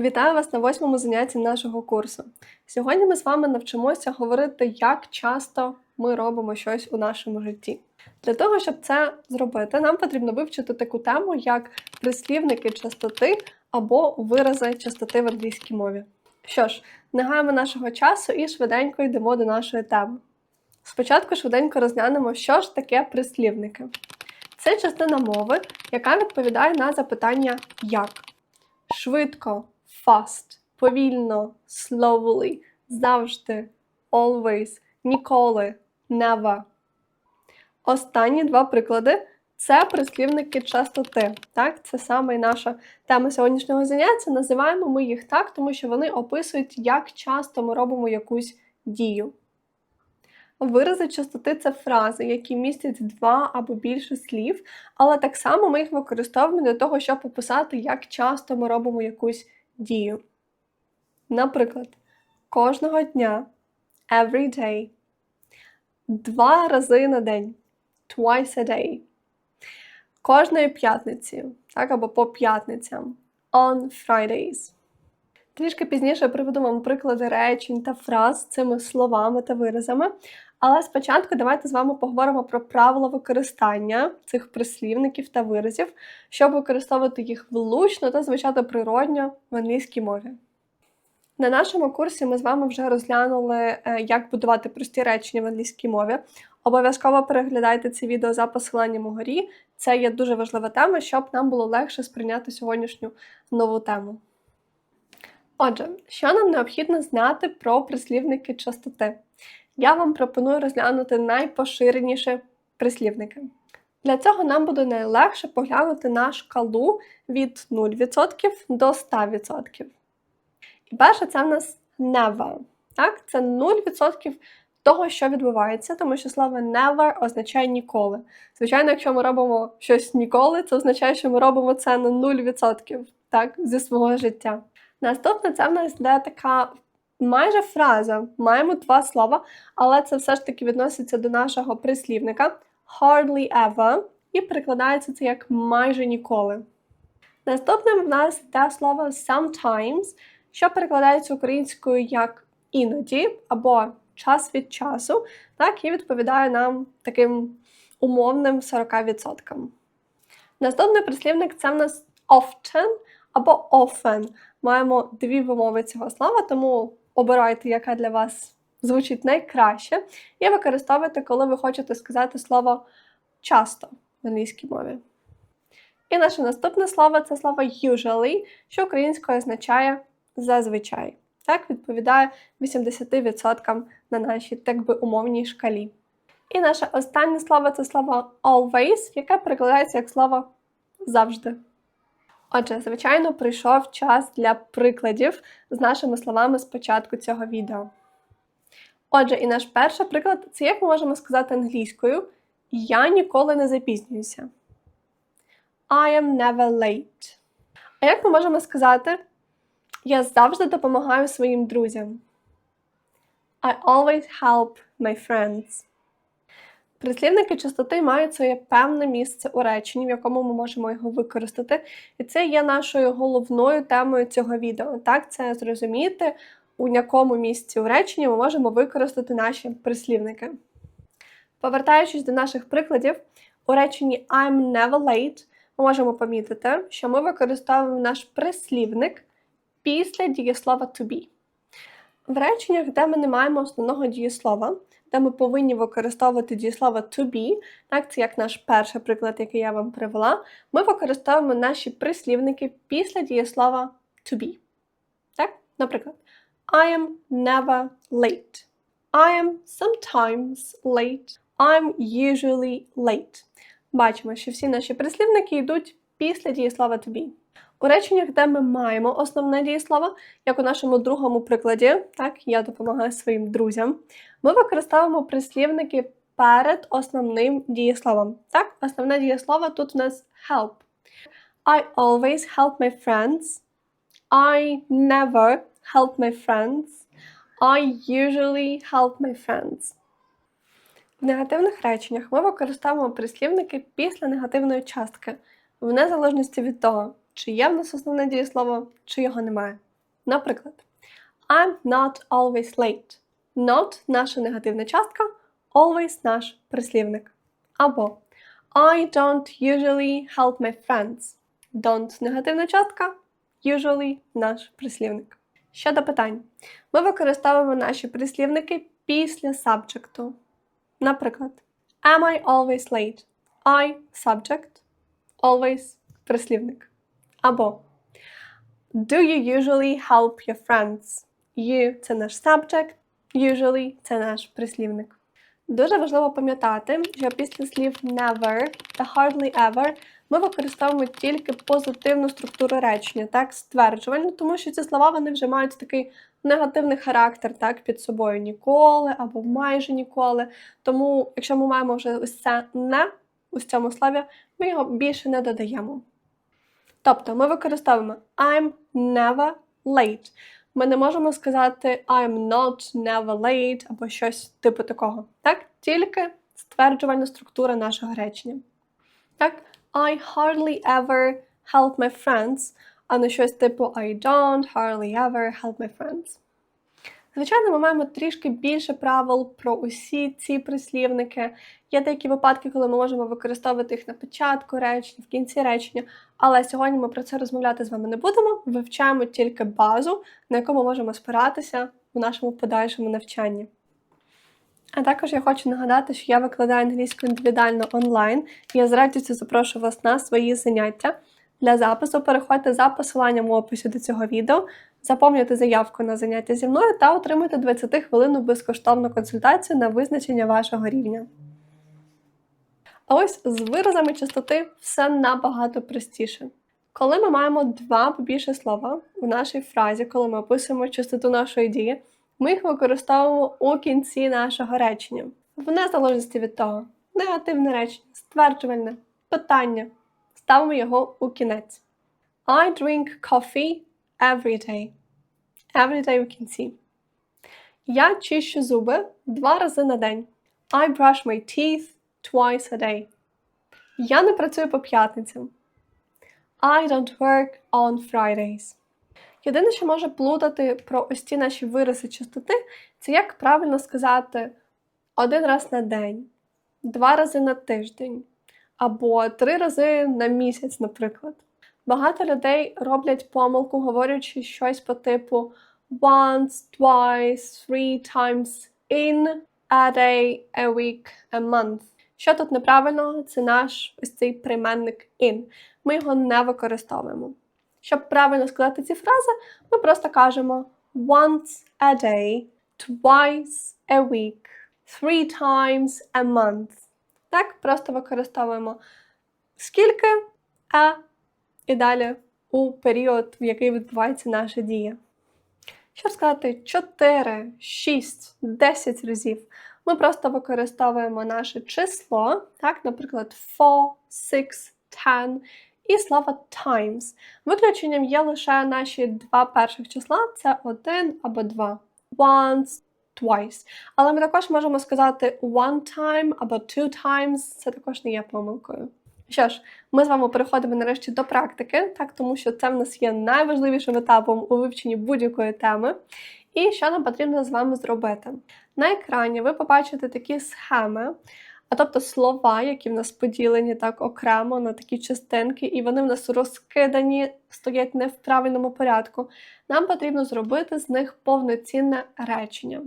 Вітаю вас на восьмому занятті нашого курсу. Сьогодні ми з вами навчимося говорити, як часто ми робимо щось у нашому житті. Для того, щоб це зробити, нам потрібно вивчити таку тему, як прислівники частоти або вирази частоти в англійській мові. Що ж, не нашого часу і швиденько йдемо до нашої теми. Спочатку швиденько розглянемо, що ж таке прислівники. Це частина мови, яка відповідає на запитання як швидко, fast, повільно, slowly, завжди, always, ніколи, never. Останні два приклади це прислівники частоти. Так? Це саме наша тема сьогоднішнього заняття. Називаємо ми їх так, тому що вони описують, як часто ми робимо якусь дію. Вирази частоти це фрази, які містять два або більше слів, але так само ми їх використовуємо для того, щоб описати, як часто ми робимо якусь дію. Наприклад, кожного дня, every day, два рази на день, twice a day, кожної п'ятниці, так, або по п'ятницям, on Fridays. Трішки пізніше приведу вам приклади речень та фраз з цими словами та виразами. Але спочатку давайте з вами поговоримо про правила використання цих прислівників та виразів, щоб використовувати їх влучно та звучати природньо в англійській мові. На нашому курсі ми з вами вже розглянули, е, як будувати прості речення в англійській мові. Обов'язково переглядайте це відео за посиланням угорі. Це є дуже важлива тема, щоб нам було легше сприйняти сьогоднішню нову тему. Отже, що нам необхідно знати про прислівники частоти? Я вам пропоную розглянути найпоширеніші прислівники. Для цього нам буде найлегше поглянути на шкалу від 0% до 100%. І перше, це в нас never. Так? Це 0% того, що відбувається, тому що слово never означає ніколи. Звичайно, якщо ми робимо щось ніколи, це означає, що ми робимо це на 0% так, зі свого життя. Наступне це в нас йде така майже фраза. Маємо два слова, але це все ж таки відноситься до нашого прислівника hardly ever, і перекладається це як майже ніколи. Наступним в нас йде слово sometimes, що перекладається українською як іноді або час від часу, так, і відповідає нам таким умовним 40%. Наступний прислівник це в нас often або often. Маємо дві вимови цього слова, тому обирайте, яка для вас звучить найкраще, і використовуйте, коли ви хочете сказати слово часто в англійській мові. І наше наступне слово це слово usually, що українською означає зазвичай. Так, відповідає 80% на нашій, так би, умовній шкалі. І наше останнє слово це слово always, яке перекладається як слово завжди. Отже, звичайно, прийшов час для прикладів з нашими словами з початку цього відео. Отже, і наш перший приклад це як ми можемо сказати англійською: Я ніколи не запізнююся. I am never late. А як ми можемо сказати? Я завжди допомагаю своїм друзям. I always help my friends. Прислівники частоти мають своє певне місце у реченні, в якому ми можемо його використати. І це є нашою головною темою цього відео. Так, це зрозуміти, у якому місці у реченні ми можемо використати наші прислівники. Повертаючись до наших прикладів, у реченні I'm never late ми можемо помітити, що ми використовуємо наш прислівник після дієслова to be. В реченнях, де ми не маємо основного дієслова, де ми повинні використовувати дієслово to be, так, це як наш перший приклад, який я вам привела, ми використовуємо наші прислівники після дієслова to be. Так? Наприклад, I am never late. I am sometimes late. I'm usually late. Бачимо, що всі наші прислівники йдуть після дієслова to be. У реченнях, де ми маємо основне дієслово, як у нашому другому прикладі, так, я допомагаю своїм друзям, ми використовуємо прислівники перед основним дієсловом. Так, основне дієслово тут у нас help. I always help my friends. I never help my friends. I usually help my friends. В негативних реченнях ми використовуємо прислівники після негативної частки, в незалежності від того, чи є в нас основне дієслово, чи його немає. Наприклад, I'm not always late. Not наша негативна частка, always наш прислівник. Або I don't usually help my friends. Don't негативна частка, usually наш прислівник. Щодо питань, ми використовуємо наші прислівники після сабджекту. Наприклад, Am I always late? I subject, always прислівник. Або Do you usually help your friends? You це наш subject, usually це наш прислівник. Дуже важливо пам'ятати, що після слів never та hardly ever ми використовуємо тільки позитивну структуру речення, так, стверджувальну, тому що ці слова вони вже мають такий негативний характер так, під собою ніколи або майже ніколи. Тому, якщо ми маємо вже ось це не у цьому слові, ми його більше не додаємо. Тобто ми використовуємо I'm never late. Ми не можемо сказати I'm not never late або щось типу такого. Так? Тільки стверджувальна структура нашого речення. Так? I hardly ever help my friends, а не щось типу I don't hardly ever help my friends. Звичайно, ми маємо трішки більше правил про усі ці прислівники. Є деякі випадки, коли ми можемо використовувати їх на початку речення, в кінці речення, але сьогодні ми про це розмовляти з вами не будемо. Вивчаємо тільки базу, на яку ми можемо спиратися у нашому подальшому навчанні. А також я хочу нагадати, що я викладаю англійську індивідуально онлайн, я з радістю запрошую вас на свої заняття. Для запису переходьте за посиланням у описі до цього відео, заповнюйте заявку на заняття зі мною та отримуйте 20 хвилинну безкоштовну консультацію на визначення вашого рівня. А ось з виразами частоти все набагато простіше. Коли ми маємо два або більше слова у нашій фразі, коли ми описуємо частоту нашої дії, ми їх використовуємо у кінці нашого речення. В незалежності від того, негативне речення, стверджувальне, питання. Ставимо його у кінець. I drink coffee every day. Every day у кінці. Я чищу зуби два рази на день. I brush my teeth twice a day. Я не працюю по п'ятницям. I don't work on Fridays. Єдине, що може плутати про ось ці наші вирази частоти, це як правильно сказати один раз на день, два рази на тиждень або три рази на місяць, наприклад. Багато людей роблять помилку, говорячи щось по типу once, twice, three times in a day, a week, a month. Що тут неправильного? Це наш ось цей прийменник in. Ми його не використовуємо. Щоб правильно сказати ці фрази, ми просто кажемо once a day, twice a week, three times a month. Так, просто використовуємо скільки, а і далі у період, в який відбувається наша дія. Щоб сказати 4, 6, 10 разів, ми просто використовуємо наше число, так, наприклад, 4, 6, 10 і слово times. Виключенням є лише наші два перших числа це один або два. Once, twice. Але ми також можемо сказати one time або two times, це також не є помилкою. Що ж, ми з вами переходимо нарешті до практики, так, тому що це в нас є найважливішим етапом у вивченні будь-якої теми. І що нам потрібно з вами зробити? На екрані ви побачите такі схеми, а тобто слова, які в нас поділені так окремо на такі частинки, і вони в нас розкидані, стоять не в правильному порядку. Нам потрібно зробити з них повноцінне речення.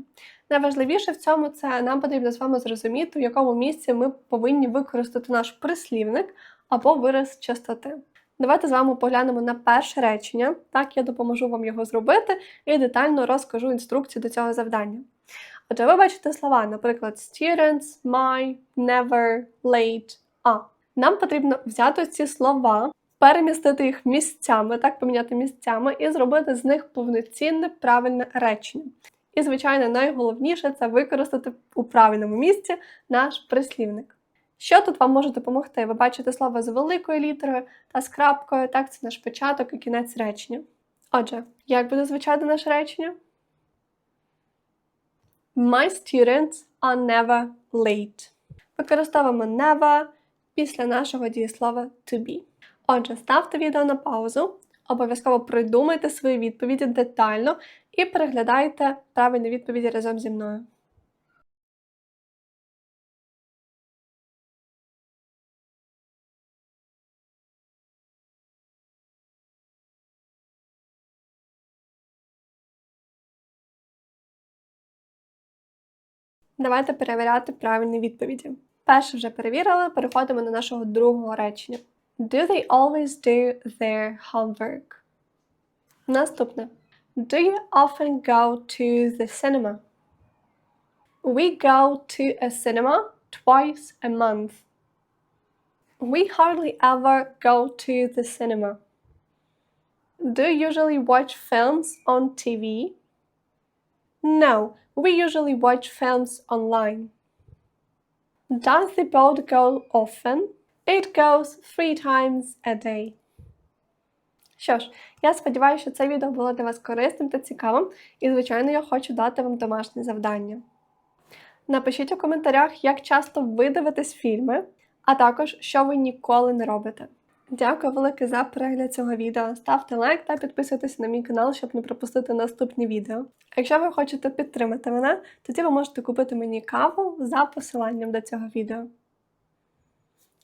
Найважливіше в цьому це нам потрібно з вами зрозуміти, в якому місці ми повинні використати наш прислівник або вираз частоти. Давайте з вами поглянемо на перше речення. Так, я допоможу вам його зробити і детально розкажу інструкцію до цього завдання. Отже, ви бачите слова, наприклад, students, my, never, late, a. Нам потрібно взяти ці слова, перемістити їх місцями, так, поміняти місцями і зробити з них повноцінне правильне речення. І, звичайно, найголовніше це використати у правильному місці наш прислівник. Що тут вам може допомогти? Ви бачите слово з великою літерою та з крапкою, так, це наш початок і кінець речення. Отже, як буде звучати наше речення? My students are never late. Використовуємо never після нашого дієслова to be. Отже, ставте відео на паузу, Обов'язково придумайте свої відповіді детально і переглядайте правильні відповіді разом зі мною. Давайте перевіряти правильні відповіді. Перше вже перевірили, переходимо до нашого другого речення. Do they always do their homework? Наступне. Do you often go to the cinema? We go to a cinema twice a month. We hardly ever go to the cinema. Do you usually watch films on TV? No, we usually watch films online. Does the boat go often? It goes three times a day. Що ж, я сподіваюся, що це відео було для вас корисним та цікавим, і, звичайно, я хочу дати вам домашнє завдання. Напишіть у коментарях, як часто ви дивитесь фільми, а також що ви ніколи не робите. Дякую велике за перегляд цього відео. Ставте лайк та підписуйтесь на мій канал, щоб не пропустити наступні відео. Якщо ви хочете підтримати мене, тоді ви можете купити мені каву за посиланням до цього відео.